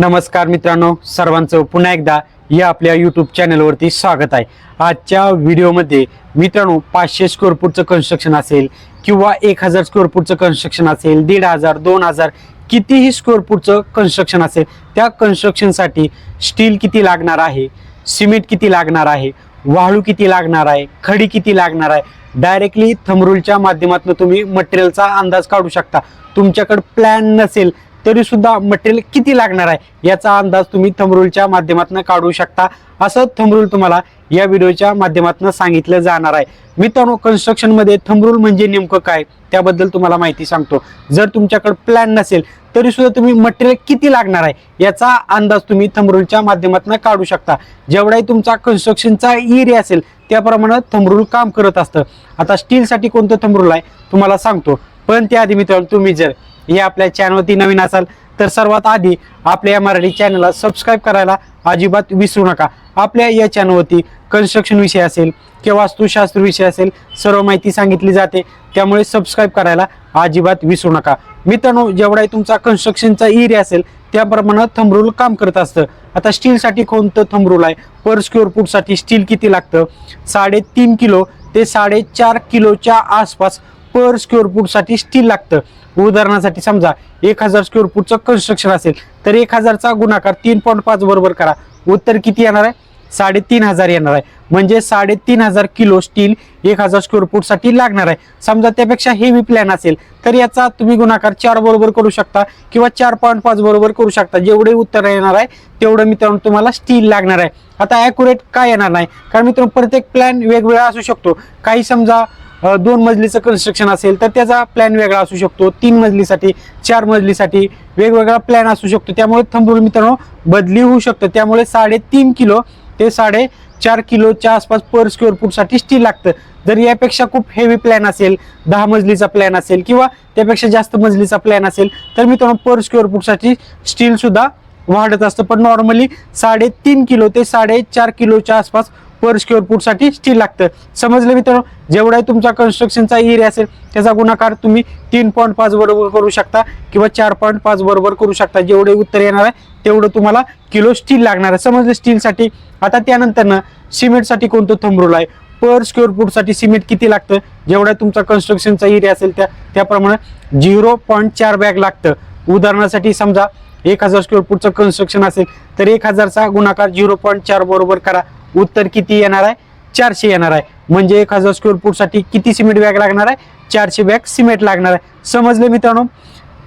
नमस्कार मित्रांनो सर्वांचं पुन्हा एकदा या आपल्या यूट्यूब चॅनलवरती स्वागत आहे. आजच्या व्हिडिओमध्ये मित्रांनो पाचशे स्क्वेअर फूटचं कन्स्ट्रक्शन असेल किंवा एक हजार स्क्वेअर फूटचं कन्स्ट्रक्शन असेल दीड हजार दोन हजार कितीही स्क्वेअर फूटचं कन्स्ट्रक्शन असेल त्या कन्स्ट्रक्शनसाठी स्टील किती लागणार आहे सिमेंट किती लागणार आहे वाळू किती लागणार आहे खडी किती लागणार आहे डायरेक्टली थमरूलच्या माध्यमातून तुम्ही मटेरियलचा अंदाज काढू शकता. तुमच्याकडे प्लॅन नसेल तरी सुद्धा मटेरियल किती लागणार आहे याचा अंदाज तुम्ही थमरूलच्या माध्यमातून काढू शकता. असं थमरूल तुम्हाला या व्हिडिओच्या माध्यमातून सांगितलं जाणार आहे. मित्रांनो कन्स्ट्रक्शनमध्ये मध्ये थमरूल म्हणजे नेमकं काय? त्याबद्दल तुम्हाला माहिती सांगतो. जर तुमच्याकडे प्लॅन नसेल तरी सुद्धा तुम्ही मटेरियल किती लागणार आहे याचा अंदाज तुम्ही थमरूलच्या माध्यमातून काढू शकता. जेवढाही तुमचा कन्स्ट्रक्शनचा एरिया असेल त्याप्रमाणे थमरूल काम करत असतं. आता स्टीलसाठी कोणतं थमरूल आहे? तुम्हाला सांगतो. पण त्याआधी मित्रांनो तुम्ही जर या आपल्या चॅनलवरती नवीन असाल तर सर्वात आधी आपल्या या मराठी चॅनलला सबस्क्राईब करायला अजिबात विसरू नका. आपल्या या चॅनलवरती कन्स्ट्रक्शन विषय असेल किंवा वास्तुशास्त्र विषय असेल सर्व माहिती सांगितली जाते. त्यामुळे सबस्क्राईब करायला अजिबात विसरू नका. मित्रांनो जेवढाही तुमचा कन्स्ट्रक्शनचा एरिया असेल त्याप्रमाणे थंबरूल काम करत असतं. आता स्टीलसाठी कोणतं थंबरूल आहे? पर स्क्वेअर फूटसाठी स्टील किती लागतं? साडेतीन किलो ते साडेचार किलोच्या आसपास पर स्क्वेअर फूटसाठी स्टील लागतं. उदाहरणासाठी समजा एक हजार स्क्वेअर फूटचं कन्स्ट्रक्शन असेल तर एक हजारचा गुणाकार तीन पॉईंट पाच बरोबर करा. उत्तर किती येणार आहे? साडेतीन हजार येणार आहे. म्हणजे साडेतीन हजार किलो स्टील एक हजार स्क्वेअर फूटसाठी लागणार आहे. समजा त्यापेक्षा हेवी प्लॅन असेल तर याचा तुम्ही गुणाकार चार बरोबर करू शकता किंवा चार पॉईंट पाच बरोबर करू शकता. जेवढे उत्तर येणार आहे तेवढं मित्रांनो तुम्हाला स्टील लागणार आहे. आता ॲक्युरेट काय येणार नाही? कारण मित्रांनो प्रत्येक प्लॅन वेगवेगळा असू शकतो. काही समजा दोन मजलीचं कन्स्ट्रक्शन असेल तर त्याचा प्लॅन वेगळा असू शकतो. तीन मजलीसाठी चार मजलीसाठी वेगवेगळा प्लॅन असू शकतो. त्यामुळे थंबरूल मित्रांनो बदली होऊ शकतं. त्यामुळे साडेतीन किलो ते साडे चार किलोच्या आसपास पर स्क्वेअर फूटसाठी स्टील लागतं. जर यापेक्षा खूप हेवी प्लॅन असेल दहा मजलीचा प्लॅन असेल किंवा त्यापेक्षा जास्त मजलीचा प्लॅन असेल तर मित्रांनो पर स्क्वेअर फूटसाठी स्टील सुद्धा वाढत असतं. पण नॉर्मली साडेतीन किलो ते साडेचार किलोच्या आसपास पर स्क्वेअर फूटसाठी स्टील लागतं. समजलं मित्रांनो? जेवढाही तुमचा कन्स्ट्रक्शनचा एरिया असेल त्याचा गुणाकार तुम्ही तीन पॉईंट पाच बरोबर करू शकता किंवा चार पॉईंट पाच बरोबर करू शकता. जेवढे उत्तर येणार आहे तेवढं तुम्हाला किलो स्टील लागणार आहे. समजलं स्टीलसाठी आता त्यानंतरनं सिमेंटसाठी कोणतं थंबरूल आहे? पर स्क्वेअर फूटसाठी सिमेंट किती लागतं? जेवढा तुमचा कन्स्ट्रक्शनचा एरिया असेल त्या त्याप्रमाणे झिरो पॉईंट चार बॅग लागतं. उदाहरणासाठी समजा एक हजार स्क्वेअर फूटचं कन्स्ट्रक्शन असेल तर एक हजारचा गुणाकार झिरो पॉईंट चार बरोबर करा. उत्तर किती येणार आहे? चारशे येणार आहे. म्हणजे एक हजार स्क्वेअर फूटसाठी किती सिमेंट बॅग लागणार आहे? चारशे बॅग सिमेंट लागणार आहे. समजले मित्रांनो?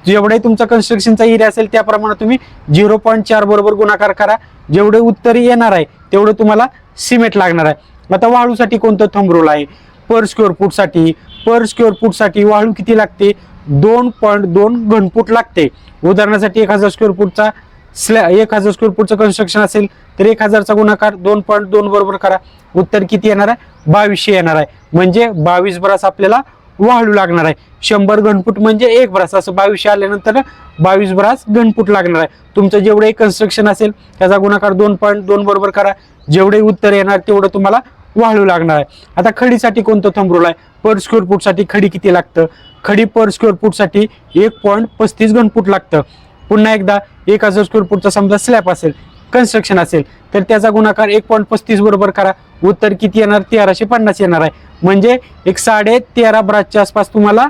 जेवढे तुमचा कन्स्ट्रक्शनचा एरिया असेल त्याप्रमाणे तुम्ही झिरो पॉईंट चार बरोबर गुणाकार करा. जेवढे उत्तर येणार आहे तेवढं तुम्हाला सिमेंट लागणार आहे. आता वाळूसाठी कोणतं थंबरोल आहे? पर स्क्वेअर फूटसाठी पर स्क्वेअर फूटसाठी वाळू किती लागते? दोन पॉईंट दोन घनफूट लागते. उदाहरणासाठी एक हजार स्क्वेअर फूटचा स्लॅ एक हजार स्क्वेअर फूटचं कन्स्ट्रक्शन असेल तर एक हजारचा गुणाकार दोन पॉईंट दोन बरोबर करा. उत्तर किती येणार आहे? बावीसशे येणार आहे. म्हणजे बावीस ब्रास आपल्याला वाढू लागणार आहे. शंभर घनफूट म्हणजे एक ब्रास असं बावीसशे आल्यानंतर बावीस ब्रास घनफूट लागणार आहे. तुमचं जेवढे कन्स्ट्रक्शन असेल त्याचा गुणाकार दोन पॉईंट दोन बरोबर करा. जेवढे उत्तर येणार तेवढं तुम्हाला वाळू लागणार आहे. आता खडीसाठी कोणतं थंबरोल आहे? पर स्क्वेअर फूटसाठी खडी किती लागतं? खडी पर स्क्वेअर फूटसाठी एक पॉईंट पस्तीस घनफूट लागतं. पुन्हा एकदा एक हजार स्क्वेअर फूटचा समजा स्लॅब असेल कन्स्ट्रक्शन असेल तर त्याचा गुणाकार एक पॉईंट पस्तीस बरोबर करा. उत्तर किती येणार? तेराशे पन्नास येणार आहे. म्हणजे एक साडे तेरा ब्रासच्या आसपास तुम्हाला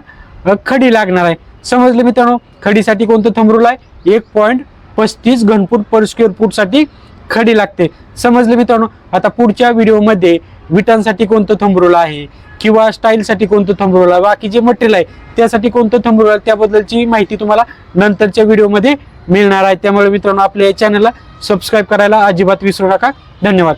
खडी लागणार आहे. समजले मित्रांनो? खडीसाठी कोणतं थंबरूल आहे? एक पॉईंट पस्तीस घनफूट पर स्क्वेअर फूटसाठी खडी लागते. समजले मित्रांनो? आता पुढच्या व्हिडिओमध्ये विटांसाठी कोणतं थंबरोल आहे? किंवा स्टाईलसाठी कोणतं थंबरोल? आहे बाकी जे मटेरियल आहे त्यासाठी कोणतं थंबरोल आहे त्याबद्दलची माहिती तुम्हाला नंतरच्या व्हिडिओमध्ये मिळणार आहे. त्यामुळे मित्रांनो आपल्या या चॅनलला सबस्क्राईब करायला अजिबात विसरू नका. धन्यवाद.